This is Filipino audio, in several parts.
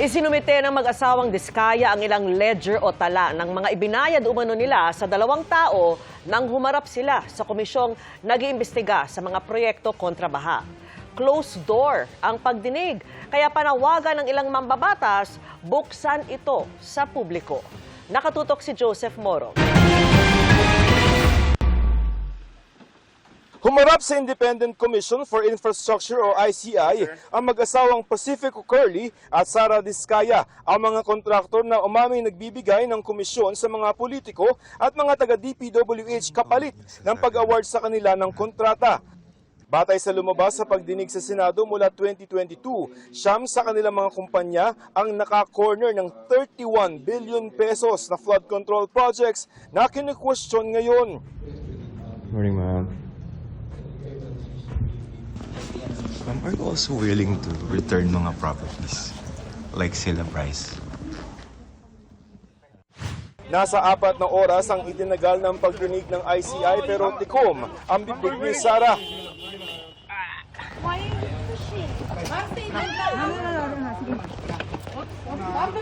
Isinumite ng mag-asawang Diskaya ang ilang ledger o tala ng mga ibinayad umano nila sa dalawang tao nang humarap sila sa komisyong nag-iimbestiga sa mga proyekto kontra baha. Closed door ang pagdinig, kaya panawagan ng ilang mambabatas, buksan ito sa publiko. Nakatutok si Joseph Moro. Humarap sa Independent Commission for Infrastructure o ICI ang mag-asawang Pacifico Curly at Sara Diskaya, ang mga kontraktor na umaming nagbibigay ng komisyon sa mga politiko at mga taga-DPWH kapalit ng pag-award sa kanila ng kontrata. Batay sa lumabas sa pagdinig sa Senado mula 2022, siyam sa kanilang mga kumpanya ang naka-corner ng 31 billion pesos na flood control projects na kini-question ngayon. Morning, ma'am. Um, are you also willing to return mga properties? Like sila Bryce? Nasa apat na oras ang itinagal ng pagdinig ng ICI pero tikom ang bibig ni Sara.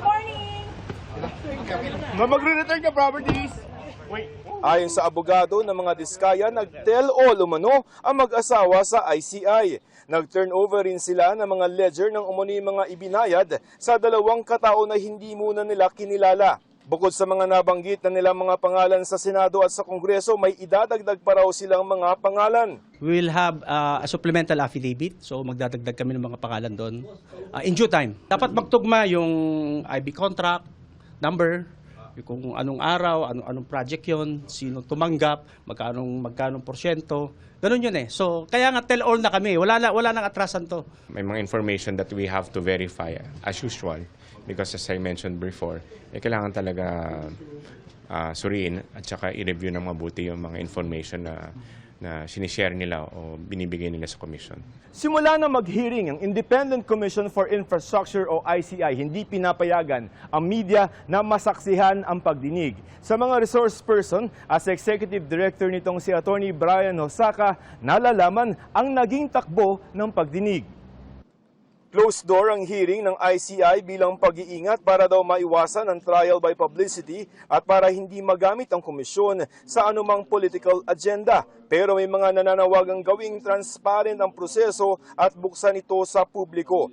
Morning. Magre-return ka properties! Ayon sa abogado ng mga diskaya, nag-tell all umano ang mag-asawa sa ICI. Nag-turnover rin sila ng mga ledger ng umani mga ibinayad sa dalawang katao na hindi muna nila kinilala. Bukod sa mga nabanggit na nilang mga pangalan sa Senado at sa Kongreso, may idadagdag pa raw silang mga pangalan. We will have uh, a supplemental affidavit. So magdadagdag kami ng mga pangalan doon uh, in due time. Dapat magtugma yung IB contract, number, kung anong araw, anong, anong project yon, sino tumanggap, magkano magkano porsyento. Ganun yun eh. So kaya nga tell all na kami. Wala na wala nang atrasan to. May mga information that we have to verify as usual because as I mentioned before, eh, kailangan talaga ah, suriin at saka i-review ng mabuti yung mga information na na sinishare nila o binibigay nila sa commission. Simula na mag-hearing ang Independent Commission for Infrastructure o ICI, hindi pinapayagan ang media na masaksihan ang pagdinig. Sa mga resource person, as Executive Director nitong si Attorney Brian Hosaka, nalalaman ang naging takbo ng pagdinig. Closed door ang hearing ng ICI bilang pag-iingat para daw maiwasan ang trial by publicity at para hindi magamit ang komisyon sa anumang political agenda. Pero may mga nananawagang gawing transparent ang proseso at buksan ito sa publiko.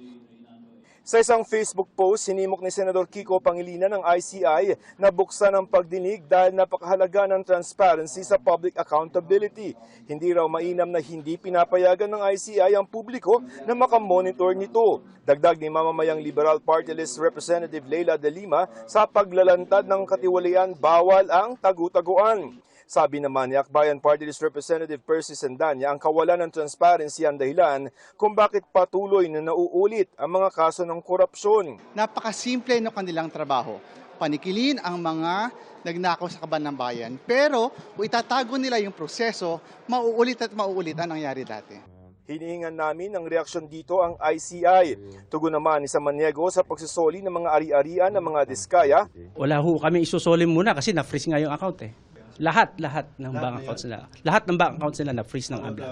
Sa isang Facebook post, sinimok ni Senador Kiko Pangilinan ng ICI na buksan ang pagdinig dahil napakahalaga ng transparency sa public accountability. Hindi raw mainam na hindi pinapayagan ng ICI ang publiko na makamonitor nito. Dagdag ni mamamayang Liberal Party List Representative Leila De Lima, sa paglalantad ng katiwalian, bawal ang tagu-taguan. Sabi naman ni Akbayan Party List Representative Percy Sandanya, ang kawalan ng transparency ang dahilan kung bakit patuloy na nauulit ang mga kaso ng korupsyon. napakasimple ng kanilang trabaho. Panikilin ang mga nagnakaw sa kaban ng bayan. Pero kung itatago nila yung proseso, mauulit at mauulit ang nangyari dati. Hinihingan namin ng reaksyon dito ang ICI. Tugon naman ni Samaniego sa pagsisoli ng mga ari-arian ng mga diskaya Wala ho kami isusolim muna kasi na-freeze nga yung account eh. Lahat, lahat ng bank accounts nila. Lahat ng bank accounts nila na-freeze ng AMLA.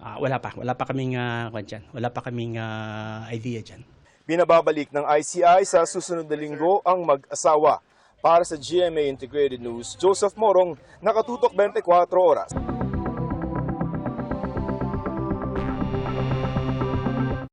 Ah, wala pa, wala pa kaming uh, wala pa kaming ah, idea diyan. Binababalik ng ICI sa susunod na linggo ang mag-asawa. Para sa GMA Integrated News, Joseph Morong, Nakatutok 24 Oras.